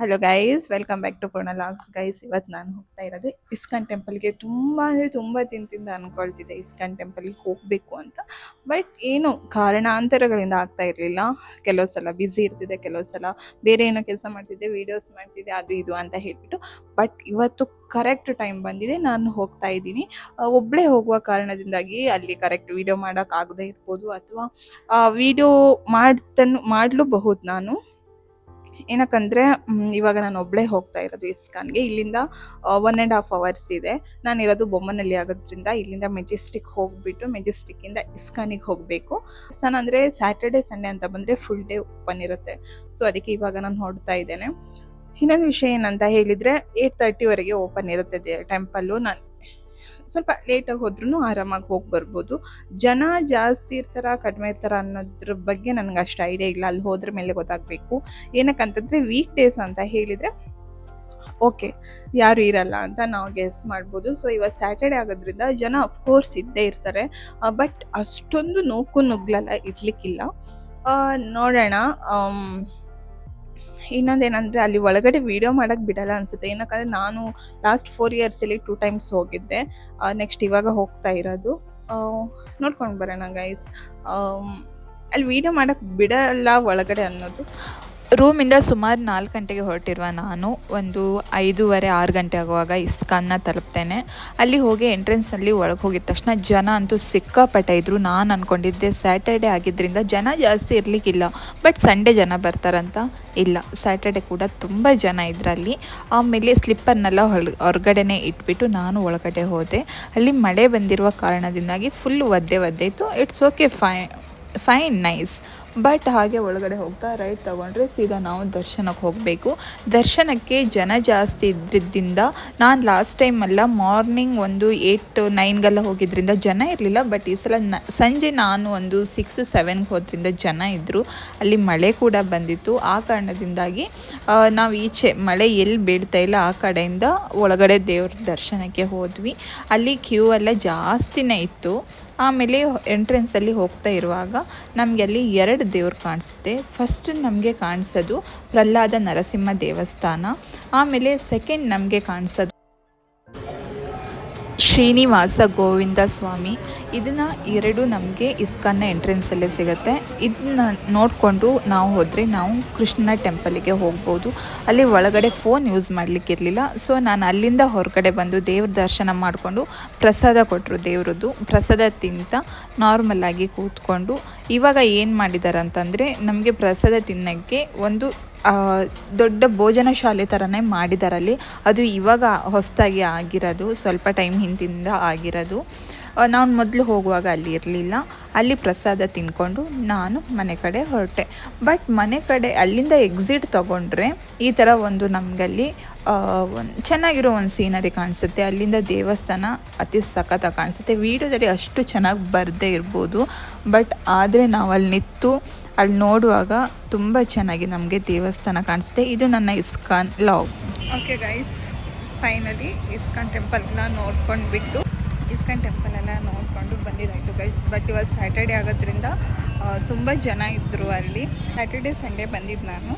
Hello guys welcome back to Poorna logs guys ಇವತ್ತು ನಾನು ಹೋಗ್ತಾ ಇರೋದು ಇಸ್ಕಾನ್ ಟೆಂಪಲ್ಗೆ. ತುಂಬ ಅಂದರೆ ತುಂಬ ತಿಂತಿಂದ ಅನ್ಕೊಳ್ತಿದ್ದೆ ಇಸ್ಕಾನ್ ಟೆಂಪಲ್ಗೆ ಹೋಗಬೇಕು ಅಂತ. ಬಟ್ ಏನು ಕಾರಣಾಂತರಗಳಿಂದ ಆಗ್ತಾ ಇರಲಿಲ್ಲ. ಕೆಲವು ಸಲ ಬ್ಯುಸಿ ಇರ್ತಿದೆ ಕೆಲವು ಸಲ ಬೇರೆ ಏನೋ ಕೆಲಸ ಮಾಡ್ತಿದ್ದೆ ವೀಡಿಯೋಸ್ ಮಾಡ್ತಿದ್ದೆ, ಅದು ಇದು ಅಂತ ಹೇಳ್ಬಿಟ್ಟು. ಬಟ್ ಇವತ್ತು ಕರೆಕ್ಟ್ ಟೈಮ್ ಬಂದಿದೆ. ನಾನು ಹೋಗ್ತಾ ಇದ್ದೀನಿ. ಒಬ್ಬಳೇ ಹೋಗುವ ಕಾರಣದಿಂದಾಗಿ ಅಲ್ಲಿ ಕರೆಕ್ಟ್ ವಿಡಿಯೋ ಮಾಡೋಕ್ಕಾಗದೇ ಇರ್ಬೋದು ಅಥವಾ ವಿಡಿಯೋ ಮಾಡ್ತನು, ಮಾಡಲೂಬಹುದು ನಾನು. ಏನಕ್ಕಂದರೆ ಇವಾಗ ನಾನು ಒಬ್ಬಳೇ ಹೋಗ್ತಾ ಇರೋದು ಇಸ್ಕಾನ್ಗೆ. ಇಲ್ಲಿಂದ ಒನ್ ಆ್ಯಂಡ್ ಹಾಫ್ ಅವರ್ಸ್ ಇದೆ. ನಾನು ಇರೋದು ಬೊಮ್ಮನಲ್ಲಿ ಆಗೋದ್ರಿಂದ ಇಲ್ಲಿಂದ ಮೆಜೆಸ್ಟಿಕ್ ಹೋಗ್ಬಿಟ್ಟು ಮೆಜೆಸ್ಟಿಕ್ಕಿಂದ ಇಸ್ಕಾನಿಗೆ ಹೋಗಬೇಕು. ಇಸ್ಕಾನ್ ಅಂದರೆ ಸ್ಯಾಟರ್ಡೆ ಸಂಡೇ ಅಂತ ಬಂದರೆ ಫುಲ್ ಡೇ ಓಪನ್ ಇರುತ್ತೆ. ಸೊ ಅದಕ್ಕೆ ಇವಾಗ ನಾನು ಹೊಡ್ತಾ ಇದ್ದೇನೆ. ಇನ್ನೊಂದು ವಿಷಯ ಏನಂತ ಹೇಳಿದರೆ ಏಯ್ಟ್ ತರ್ಟಿವರೆಗೆ ಓಪನ್ ಇರುತ್ತೆ ಟೆಂಪಲ್ಲು ನಾನು ಸ್ವಲ್ಪ ಲೇಟಾಗಿ ಹೋದ್ರೂ ಆರಾಮಾಗಿ ಹೋಗಿ ಬರ್ಬೋದು. ಜನ ಜಾಸ್ತಿ ಇರ್ತಾರ, ಕಡಿಮೆ ಇರ್ತಾರ ಅನ್ನೋದ್ರ ಬಗ್ಗೆ ನನಗೆ ಅಷ್ಟು ಐಡಿಯಾ ಇಲ್ಲ. ಅಲ್ಲಿ ಹೋದ್ರ ಮೇಲೆ ಗೊತ್ತಾಗಬೇಕು. ಏನಕ್ಕಂತಂದರೆ ವೀಕ್ ಡೇಸ್ ಅಂತ ಹೇಳಿದರೆ ಓಕೆ ಯಾರು ಇರಲ್ಲ ಅಂತ ನಾವು ಗೆಸ್ ಮಾಡ್ಬೋದು. ಸೊ ಇವಾಗ ಸ್ಯಾಟರ್ಡೆ ಆಗೋದ್ರಿಂದ ಜನ ಅಫ್ಕೋರ್ಸ್ ಇದ್ದೇ ಇರ್ತಾರೆ. ಬಟ್ ಅಷ್ಟೊಂದು ನೋಕು ನುಗ್ಲಲ್ಲ ಇರ್ಲಿಕ್ಕಿಲ್ಲ. ನೋಡೋಣ ಇನ್ನೊಂದೇನಂದ್ರೆ ಅಲ್ಲಿ ಒಳಗಡೆ ವೀಡಿಯೋ ಮಾಡೋಕ್ಕೆ ಬಿಡಲ್ಲ ಅನಿಸುತ್ತೆ. ಏನಕ್ಕಂದರೆ ನಾನು ಲಾಸ್ಟ್ ಫೋರ್ ಇಯರ್ಸಲ್ಲಿ ಟೂ ಟೈಮ್ಸ್ ಹೋಗಿದ್ದೆ. ನೆಕ್ಸ್ಟ್ ಇವಾಗ ಹೋಗ್ತಾ ಇರೋದು. ನೋಡ್ಕೊಂಡು ಬರೋಣ ಗೈಸ್ ಅಲ್ಲಿ ವೀಡಿಯೋ ಮಾಡೋಕ್ಕೆ ಬಿಡಲ್ಲ ಒಳಗಡೆ ಅನ್ನೋದು. ರೂಮಿಂದ ಸುಮಾರು ನಾಲ್ಕು ಗಂಟೆಗೆ ಹೊರಟಿರುವ ನಾನು ಒಂದು ಐದೂವರೆ, ಆರು ಗಂಟೆ ಆಗುವಾಗ ಇಸ್ಕಾನ್ನ ತಲುಪ್ತೇನೆ. ಅಲ್ಲಿ ಹೋಗಿ ಎಂಟ್ರೆನ್ಸಲ್ಲಿ ಒಳಗೆ ಹೋಗಿದ ತಕ್ಷಣ ಜನ ಅಂತೂ ಸಿಕ್ಕಾಪಟ್ಟೆ ಇದ್ದರು ನಾನು ಅಂದ್ಕೊಂಡಿದ್ದೆ ಸ್ಯಾಟರ್ಡೆ ಆಗಿದ್ದರಿಂದ ಜನ ಜಾಸ್ತಿ ಇರಲಿಕ್ಕಿಲ್ಲ. ಬಟ್ ಸಂಡೇ ಜನ ಬರ್ತಾರಂತ ಇಲ್ಲ. ಸ್ಯಾಟರ್ಡೆ ಕೂಡ ತುಂಬ ಜನ ಇದರಲ್ಲಿ ಆಮೇಲೆ ಸ್ಲಿಪ್ಪರ್ನೆಲ್ಲ ಹೊಲ್, ಹೊರಗಡೆನೆ ಇಟ್ಬಿಟ್ಟು ನಾನು ಒಳಗಡೆ ಹೋದೆ. ಅಲ್ಲಿ ಮಳೆ ಬಂದಿರುವ ಕಾರಣದಿಂದಾಗಿ ಫುಲ್ ಒದ್ದೆ ಒದ್ದೆ ಇತ್ತು. It's okay fine fine nice but ಹಾಗೆ ಒಳಗಡೆ ಹೋಗ್ತಾ ರೈಟ್ ತಗೊಂಡ್ರೆ ಸೀದಾ ನಾವು ದರ್ಶನಕ್ಕೆ ಹೋಗಬೇಕು. ದರ್ಶನಕ್ಕೆ ಜನ ಜಾಸ್ತಿ ಇದ್ದಿದ್ದರಿಂದ ನಾನು ಲಾಸ್ಟ್ ಟೈಮೆಲ್ಲ ಮಾರ್ನಿಂಗ್ ಒಂದು ಏಯ್ಟ್ ನೈನ್ಗೆಲ್ಲ ಹೋಗಿದ್ರಿಂದ ಜನ ಇರಲಿಲ್ಲ. ಬಟ್ ಈ ಸಲ ನ, ಸಂಜೆ ನಾನು ಒಂದು ಸಿಕ್ಸ್ ಸೆವೆನ್ಗೆ ಹೋದ್ರಿಂದ ಜನ ಇದ್ದರು ಅಲ್ಲಿ ಮಳೆ ಕೂಡ ಬಂದಿತ್ತು. ಆ ಕಾರಣದಿಂದಾಗಿ ನಾವು ಈಚೆ ಮಳೆ ಎಲ್ಲಿ ಬೀಳ್ತಾ ಇಲ್ಲ ಆ ಕಡೆಯಿಂದ ಒಳಗಡೆ ದೇವ್ರ ದರ್ಶನಕ್ಕೆ ಹೋದ್ವಿ. ಅಲ್ಲಿ ಕ್ಯೂ ಎಲ್ಲ ಜಾಸ್ತಿನೇ ಇತ್ತು. ಆಮೇಲೆ ಎಂಟ್ರೆನ್ಸಲ್ಲಿ ಹೋಗ್ತಾ ಇರುವಾಗ ನಮಗೆ ಅಲ್ಲಿ ಎರಡು ದೇವ್ರು ಕಾಣಿಸುತ್ತೆ. ಫಸ್ಟ್ ನಮಗೆ ಕಾಣಿಸೋದು ಪ್ರಹ್ಲಾದ ನರಸಿಂಹ ದೇವಸ್ಥಾನ. ಆಮೇಲೆ ಸೆಕೆಂಡ್ ನಮಗೆ ಕಾಣಿಸೋದು ಶ್ರೀನಿವಾಸ ಗೋವಿಂದ ಸ್ವಾಮಿ. ಇದನ್ನು ಎರಡು ನಮಗೆ ಇಸ್ಕಾನ್ನ ಎಂಟ್ರೆನ್ಸಲ್ಲೇ ಸಿಗುತ್ತೆ. ಇದನ್ನ ನೋಡಿಕೊಂಡು ನಾವು ಹೋದರೆ ನಾವು ಕೃಷ್ಣ ಟೆಂಪಲಿಗೆ ಹೋಗ್ಬೋದು. ಅಲ್ಲಿ ಒಳಗಡೆ ಫೋನ್ ಯೂಸ್ ಮಾಡಲಿಕ್ಕಿರಲಿಲ್ಲ ಸೊ ನಾನು ಅಲ್ಲಿಂದ ಹೊರಗಡೆ ಬಂದು ದೇವ್ರ ದರ್ಶನ ಮಾಡಿಕೊಂಡು ಪ್ರಸಾದ ಕೊಟ್ಟರು ದೇವ್ರದ್ದು. ಪ್ರಸಾದ ತಿಂತ ನಾರ್ಮಲ್ಲಾಗಿ ಕೂತ್ಕೊಂಡು ಇವಾಗ ಏನು ಮಾಡಿದ್ದಾರೆ ಅಂತಂದರೆ ನಮಗೆ ಪ್ರಸಾದ ತಿನ್ನೋಕ್ಕೆ ಒಂದು ದೊಡ್ಡ ಭೋಜನ ಶಾಲೆ ಥರನೇ ಮಾಡಿದಾರಲ್ಲಿ. ಅದು ಇವಾಗ ಹೊಸದಾಗಿ ಆಗಿರೋದು ಸ್ವಲ್ಪ ಟೈಮ್ ಹಿಂದಿಂದ ಆಗಿರೋದು. ನಾನು ಮೊದಲು ಹೋಗುವಾಗ ಅಲ್ಲಿ ಇರಲಿಲ್ಲ. ಅಲ್ಲಿ ಪ್ರಸಾದ ತಿನ್ಕೊಂಡು ನಾನು ಮನೆ ಕಡೆ ಹೊರಟೆ. ಬಟ್ ಮನೆ ಕಡೆ ಅಲ್ಲಿಂದ ಎಕ್ಸಿಟ್ ತಗೊಂಡ್ರೆ ಈ ಥರ ಒಂದು ನಮಗಲ್ಲಿ ಒಂದು ಚೆನ್ನಾಗಿರೋ ಒಂದು ಸೀನರಿ ಕಾಣಿಸುತ್ತೆ. ಅಲ್ಲಿಂದ ದೇವಸ್ಥಾನ ಅತಿ ಸಖತ್ತಾಗಿ ಕಾಣಿಸುತ್ತೆ. ವೀಡಿಯೋದಲ್ಲಿ ಅಷ್ಟು ಚೆನ್ನಾಗಿ ಬರದೇ ಇರ್ಬೋದು. ಬಟ್ ಆದರೆ ನಾವು ಅಲ್ಲಿ ನಿಂತು ಅಲ್ಲಿ ನೋಡುವಾಗ ತುಂಬ ಚೆನ್ನಾಗಿ ನಮಗೆ ದೇವಸ್ಥಾನ ಕಾಣಿಸುತ್ತೆ. ಇದು ನನ್ನ ISKCON log. Okay guys finally ISKCON ಟೆಂಪಲ್ನ ನೋಡ್ಕೊಂಡು ಬಿಟ್ಟು ಇಸ್ಕಾನ್ ಟೆಂಪಲ್ ಎಲ್ಲ ನೋಡಿಕೊಂಡು ಬಂದಿದ್ದಾಯಿತು ಗೈಸ್ ಬಟ್ ಇವಾಗ ಸ್ಯಾಟರ್ಡೆ ಆಗೋದ್ರಿಂದ ತುಂಬ ಜನ ಇದ್ದರು ಅಲ್ಲಿ. ಸ್ಯಾಟರ್ಡೆ ಸಂಡೇ ಬಂದಿದ್ದು ನಾನು.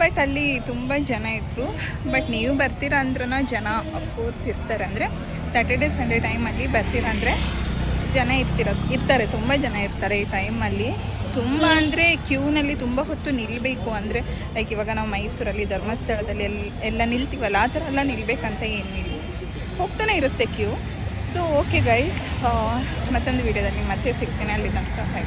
ಬಟ್ ಅಲ್ಲಿ ತುಂಬ ಜನ ಇದ್ದರು ಬಟ್ ನೀವು ಬರ್ತೀರಾ ಅಂದ್ರೂ ಜನ ಅಫ್ಕೋರ್ಸ್ ಇರ್ತಾರೆ. ಅಂದರೆ ಸ್ಯಾಟರ್ಡೆ ಸಂಡೇ ಟೈಮಲ್ಲಿ ಬರ್ತೀರಾ ಅಂದರೆ ಜನ ಇರ್ತಿರ ಇರ್ತಾರೆ. ತುಂಬ ಜನ ಇರ್ತಾರೆ ಈ ಟೈಮಲ್ಲಿ ತುಂಬ ಅಂದರೆ ಕ್ಯೂನಲ್ಲಿ ತುಂಬ ಹೊತ್ತು ನಿಲ್ಲಬೇಕು ಅಂದರೆ ಲೈಕ್ ಇವಾಗ ನಾವು ಮೈಸೂರಲ್ಲಿ ಧರ್ಮಸ್ಥಳದಲ್ಲಿ ಎಲ್ಲಿ ಎಲ್ಲ ನಿಲ್ತೀವಲ್ಲ, ಆ ಥರ ಎಲ್ಲ ನಿಲ್ಲಬೇಕಂತ ಏನಿಲ್ಲ. ಹೋಗ್ತಾನೆ ಇರುತ್ತೆ ಕ್ಯೂ ಸೊ ಓಕೆ ಗೈಸ್ ಮತ್ತೊಂದು ವೀಡಿಯೋದಲ್ಲಿ ಮತ್ತೆ ಸಿಗ್ತೇನೆ. ಅಲ್ಲಿ ತನಕ ಬಾಯ್